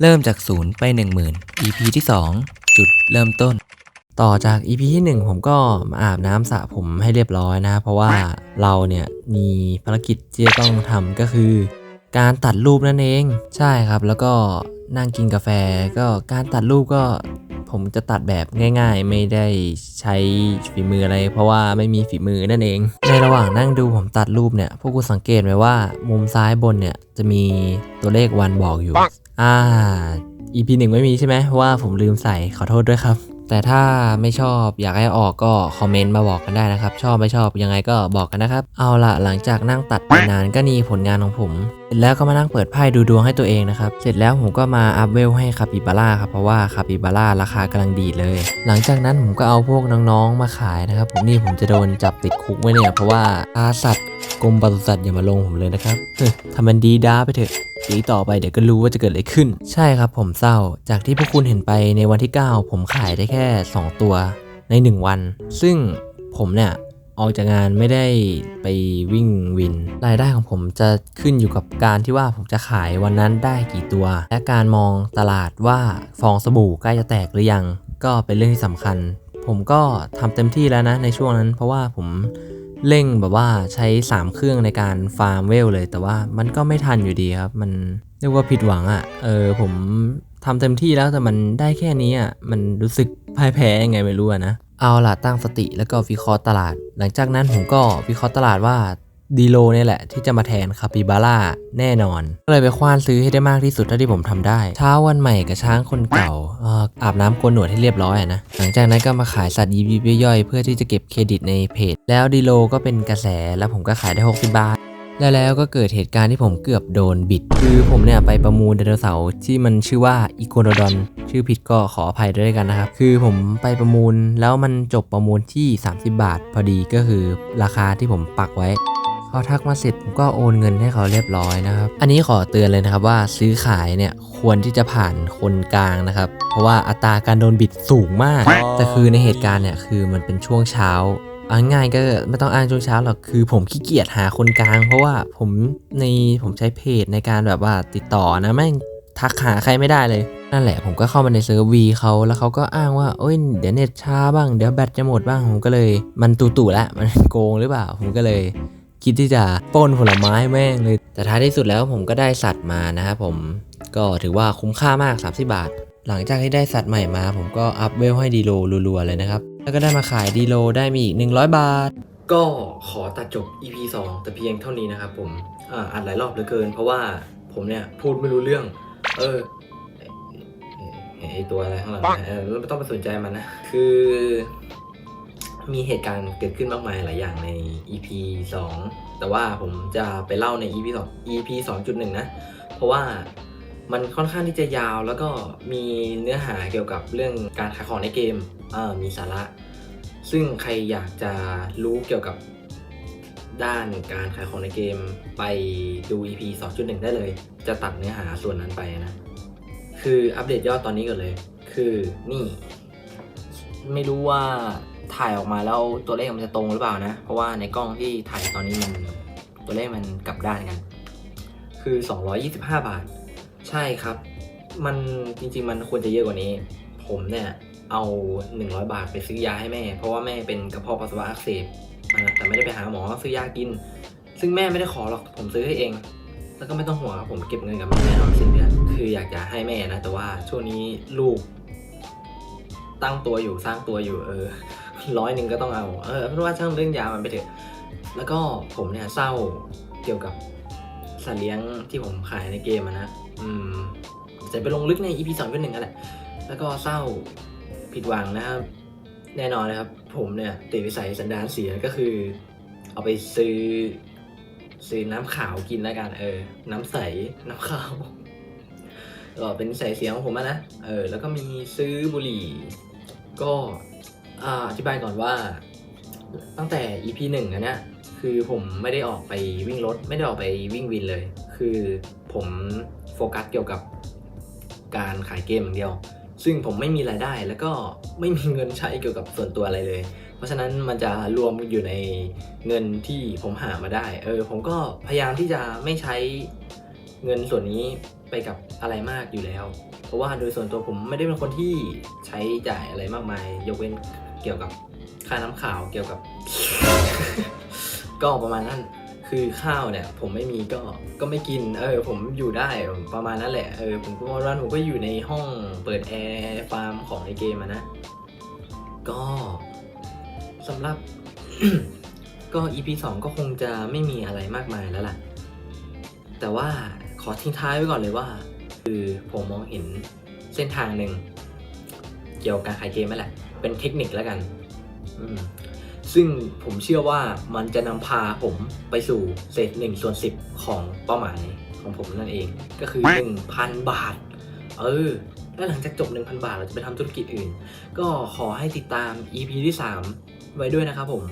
เริ่มจากศูนย์ไป 10,000 EP ที่ 2 จุดเริ่มต้น ต่อจาก EP ที่ 1 ผมก็มาอาบน้ำสระผมให้เรียบร้อยนะ เพราะว่าเราเนี่ยมีภารกิจที่จะต้องทำก็คือ การตัดรูปนั่นเองใช่ครับ แล้วก็นั่งกินกาแฟก็การตัดรูปก็ผมจะตัดแบบง่ายๆ ไม่ได้ใช้ฝีมืออะไร เพราะว่าไม่มีฝีมือนั่นเอง ในระหว่างนั่งดูผมตัดรูปเนี่ยพวกคุณสังเกตไหมว่า มุมซ้ายบนเนี่ยจะมีตัวเลขวันบอกอยู่ อ่า EP หนึ่งไม่มีใช่ไหมเพราะว่าผมลืมใส่ขอโทษด้วยครับ แต่ถ้าไม่ชอบอยากให้ออกก็คอมเมนต์มาบอกกันได้นะครับ ชอบไม่ชอบยังไงก็บอกกันนะครับ เอาละหลังจากนั่งตัดไปนานก็นี่ผลงานของผม เสร็จแล้วก็มานั่งเปิดไพ่ดูดวงให้ตัวเองนะครับ เสร็จแล้วผมก็มาอัพเวลให้คาปิบาร่าครับเพราะว่าคาปิบาร่าราคากำลังดีเลย หลังจากนั้นผมก็เอาพวกน้องๆมาขายนะครับ ผมนี่ผมจะโดนจับติดคุกไว้เนี่ยเพราะว่าอาสัตว์กรมปศุสัตว์อย่ามาลงผมเลยนะครับเฮ้ยทำมันดีด้าไปเถอะ ตีต่อไปเดี๋ยวก็รู้ว่าจะเกิดอะไรขึ้น ใช่ครับผมเศร้า จากที่พวกคุณเห็นไปในวันที่ 9 ผมขายได้แค่ 2 ตัวใน 1 วัน ซึ่งผมเนี่ยออกจากงานไม่ได้ไปวิ่งวิน รายได้ของผมจะขึ้นอยู่กับการที่ว่าผมจะขายวันนั้นได้กี่ตัว และการมองตลาดว่าฟองสบู่ใกล้จะแตกหรือยัง ก็เป็นเรื่องที่สำคัญ ผมก็ทำเต็มที่แล้วนะในช่วงนั้น เพราะว่าผม เร่งแบบว่าใช้ 3 เครื่องในการฟาร์มเวลเลย แต่ว่ามันก็ไม่ทันอยู่ดีครับ มันเรียกว่าผิดหวังอะ่ะ เออผมทำเต็มที่แล้วแต่มันได้แค่นี้อะ่ะ มันรู้สึกพ่ายแพ้ยังไงไม่รู้นะ เอาล่ะตั้งสติแล้วก็วิเคราะห์ตลาด หลังจากนั้นผมก็วิเคราะห์ตลาดว่า ดีโลเนี่ยแหละที่จะมาแทนคาปิบาร่าแน่นอน ก็เลยไปคว้านซื้อให้ได้มากที่สุดเท่าที่ผมทำได้ เช้าวันใหม่กับช้างคนเก่าเอ่อาบน้ำโกนหนวดให้เรียบร้อยนะ หลังจากนั้นก็มาขายสัตว์ยิบยิบย่อยเพื่อที่จะเก็บเครดิตในเพจ แล้วดีโลก็เป็นกระแสแล้วผมก็ขายได้ 60 บาทแล้วแล้วก็เกิดเหตุการณ์ที่ผมเกือบโดนบิด คือผมเนี่ยไปประมูลไดโนเสาร์ที่มันชื่อว่าอีโกโนดอน ชื่อผิดก็ขออภัยด้วยกันนะครับ คือผมไปประมูลแล้วมันจบประมูลที่ 30 บาท พอดีก็คือราคาที่ผมปักไว้ เขาทักมาเสร็จผมก็โอนเงินให้เขาเรียบร้อยนะครับ อันนี้ขอเตือนเลยนะครับว่าซื้อขายเนี่ยควรที่จะผ่านคนกลางนะครับ เพราะว่าอัตราการโดนบิดสูงมาก แต่คือในเหตุการณ์เนี่ยคือมันเป็นช่วงเช้าเอาง่ายๆก็ไม่ต้องอ้างช่วงเช้าหรอกคือผมขี้เกียจหาคนกลาง เพราะว่าผมในผมใช้เพจในการแบบว่าติดต่อนะแม่งทักหาใครไม่ได้เลย นั่นแหละผมก็เข้ามาในเซิร์ฟวีเขาแล้วเขาก็อ้างว่าเอ้ยเดี๋ยวเน็ตช้าบ้างเดี๋ยวแบตจะหมดบ้างผมก็เลย มันตู่ๆแล้วมันโกงหรือเปล่า ผมก็เลย คิดที่จะปล้นผลไม้แม่งเลย แต่ท้ายที่สุดแล้วผมก็ได้สัตว์มานะครับผม ก็ถือว่าคุ้มค่ามาก 30 บาท หลังจากที่ได้สัตว์ใหม่มา ผมก็อัพเวลให้ดีโลรัวๆเลยนะครับ แล้วก็ได้มาขายดีโลได้มีอีก 100 บาท ก็ขอตัดจบ EP 2 แต่เพียงเท่านี้นะครับผมอ่าอ่านหลายรอบเหลือเกิน เพราะว่าผมเนี่ยพูดไม่รู้เรื่อง เออไอ้ไอตัวอะไรข้างหลังเนี่ยเออไม่ต้องไปสนใจมันนะ คือ มีเหตุการณ์เกิดขึ้นมากมายหลายอย่างใน EP 2 แต่ว่าผมจะไปเล่าใน EP 2 EP 2.1 นะ เพราะว่ามันค่อนข้างที่จะยาวแล้วก็มีเนื้อหาเกี่ยวกับเรื่องการขายของในเกมอ่ามีสาระ ซึ่งใครอยากจะรู้เกี่ยวกับด้านการขายของในเกมไปดู EP 2.1 ได้เลย จะตัดเนื้อหาส่วนนั้นไปนะ คืออัปเดตยอดตอนนี้ก่อนเลย คือนี่ ไม่รู้ว่า ถ่ายออกมาแล้วตัวเลขมันจะตรงหรือเปล่านะ เพราะว่าในกล้องที่ถ่ายตอนนี้มันตัวเลขมันกลับด้านกัน คือ 225 บาท ใช่ครับ มันจริงๆ มันควรจะเยอะกว่านี้ ผมเนี่ยเอา 100 บาทไปซื้อยาให้แม่ เพราะว่าแม่เป็นกระเพาะปัสสาวะอักเสบแต่ไม่ได้ไปหาหมอซื้อยากิน ซึ่งแม่ไม่ได้ขอหรอกผมซื้อให้เอง แล้วก็ไม่ต้องห่วงครับผมเก็บเงินกับแม่แน่นอนสิ้นเดือนคืออยากจะให้แม่นะ แต่ว่าช่วงนี้ลูกตั้งตัวอยู่สร้างตัวอยู่เออ ร้อยหนึ่งก็ต้องเอา เออเพราะว่าช่างเรื่องยามันไปเถอะ แล้วก็ผมเนี่ยเศร้าเกี่ยวกับสัตว์เลี้ยงที่ผมขายในเกมอะนะ อืม จะไปลงลึกใน EP สองเป็นหนึ่งกันแหละ แล้วก็เศร้าผิดหวังนะครับ แน่นอนนะครับ ผมเนี่ยติดวิสัยสันดานเสียก็คือ เอาไปซื้อซื้อน้ำขาวกินแล้วกัน เออ น้ำใส น้ำขาวก็เป็นนิสัยเสียงของผมอะนะ เออ แล้วก็มีซื้อบุหรี่ ก็ อธิบายก่อนว่าตั้งแต่ EP หนึ่งอันเนี้ยคือผมไม่ได้ออกไปวิ่งรถ ไม่ได้ออกไปวิ่งวินเลย คือผมโฟกัสเกี่ยวกับการขายเกมอย่างเดียว ซึ่งผมไม่มีรายได้แล้วก็ไม่มีเงินใช้เกี่ยวกับส่วนตัวอะไรเลย เพราะฉะนั้นมันจะรวมอยู่ในเงินที่ผมหามาได้ เออผมก็พยายามที่จะไม่ใช้เงินส่วนนี้ไปกับอะไรมากอยู่แล้ว เพราะว่าโดยส่วนตัวผมไม่ได้เป็นคนที่ใช้จ่ายอะไรมากมาย ยกเว้น เกี่ยวกับค่าน้ำข่าวเกี่ยวกับ ก็ประมาณนั้นคือข้าวเนี่ย ผมไม่มีก็ก็ไม่กิน เออ ผมอยู่ได้ประมาณนั้นแหละเออผมก็วันผมก็อยู่ในห้องเปิดแอร์ฟาร์มของในเกมนะ ก็สำหรับก็ EP 2 ก็คงจะไม่มีอะไรมากมายแล้วล่ะ แต่ว่าขอทิ้งท้ายไว้ก่อนเลยว่า คือผมมองเห็นเส้นทางหนึ่งเกี่ยวกับการขายเกมนั่นแหละ เป็นเทคนิคแล้วกัน ซึ่งผมเชื่อว่ามันจะนำพาผมไปสู่เศษหนึ่งส่วนสิบของเป้าหมายของผมนั่นเอง ก็คือ 1,000 บาท เออแล้วหลังจากจบ 1,000 บาทเราจะไปทำธุรกิจอื่น ก็ขอให้ติดตาม EP ที่ 3 ไว้ด้วยนะครับผม